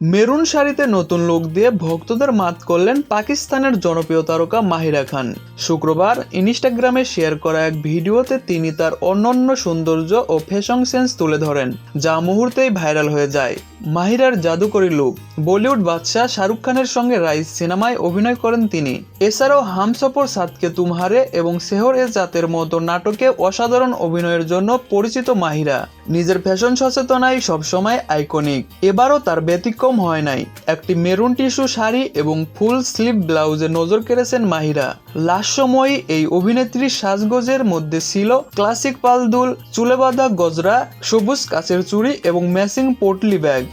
Maroon শাড়িতে নতুন লোক দিয়ে ভক্তদের মাত করলেন পাকিস্তানের জনপ্রিয় তারকা মাহিরা খান। শুক্রবার ইনস্টাগ্রামে শেয়ার করা এক ভিডিওতে তিনি তার অনন্য সৌন্দর্য ও ফ্যাশন সেন্স তুলে ধরেন, যা মুহূর্তেই ভাইরাল হয়ে যায়। মাহিরার জাদুকরী লুক। বলিউড বাদশাহ শাহরুখ খানের সঙ্গে রাইস সিনেমায় অভিনয় করেন তিনি। এছাড়াও হামসফর সাতকে তুমহারে এবং সেহর এ জাতের মতো নাটকে অসাধারণ অভিনয়ের জন্য পরিচিত মাহিরা। নিজের ফ্যাশন সচেতনায় সবসময় আইকনিক। এবারও তার ব্যতিক্রম হয় নাই। একটি মেরুন টিস্যু শাড়ি এবং ফুল স্লিভ ব্লাউজে নজর কেড়েছেন মাহিরা। লাস্ট সময় এই অভিনেত্রীর সাজগোজের মধ্যে ছিল ক্লাসিক পালদুল চুলে বাঁধা গজরা, সবুজ কাচের চুড়ি এবং ম্যাচিং পোটলি ব্যাগ।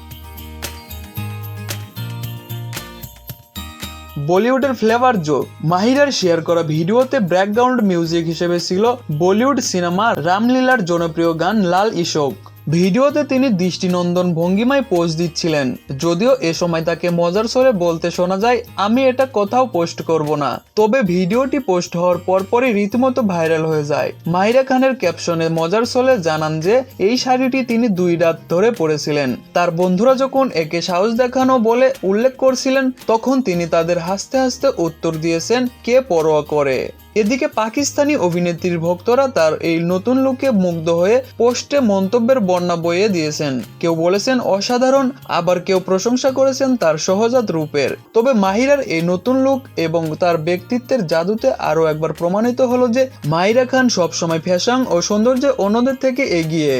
বলিউডের ফ্লেভার যোগ মাহিরার শেয়ার করা ভিডিওতে ব্যাকগ্রাউন্ড মিউজিক হিসেবে ছিল বলিউড সিনেমা রামলীলার জনপ্রিয় গান লাল ইশোক। ভিডিওতে তিনি দৃষ্টিনন্দন ভঙ্গিমায় পোজ দিচ্ছিলেন। যদিও এ সময় তাকে মজার স্বরে বলতে শোনা যায়, আমি এটা কোথাও পোস্ট করব না। তবে ভিডিওটি পোস্ট হওয়ার পরপরই রীতিমতো ভাইরাল হয়ে যায়। মাহিরা খানের ক্যাপশনে মজার স্বরে জানান যে, এই শাড়িটি তিনি দুই রাত ধরে পরেছিলেন। তার বন্ধুরা যখন একে সাহস দেখানো বলে উল্লেখ করছিলেন, তখন তিনি তাদের হাসতে হাসতে উত্তর দিয়েছেন, কে পরোয়া করে? এদিকে পাকিস্তানি অভিনেত্রীর ভক্তরা তার এই নতুন লুকে মুগ্ধ হয়ে পোস্টে মন্তব্যের বন্যা বইয়ে দিয়েছেন। কেউ বলেছেন অসাধারণ, আবার কেউ প্রশংসা করেছেন তার সহজাত রূপের। তবে মাহিরার এই নতুন লুক এবং তার ব্যক্তিত্বের জাদুতে আরও একবার প্রমাণিত হলো যে মাহিরা খান সবসময় ফ্যাশন ও সৌন্দর্যে অন্যদের থেকে এগিয়ে।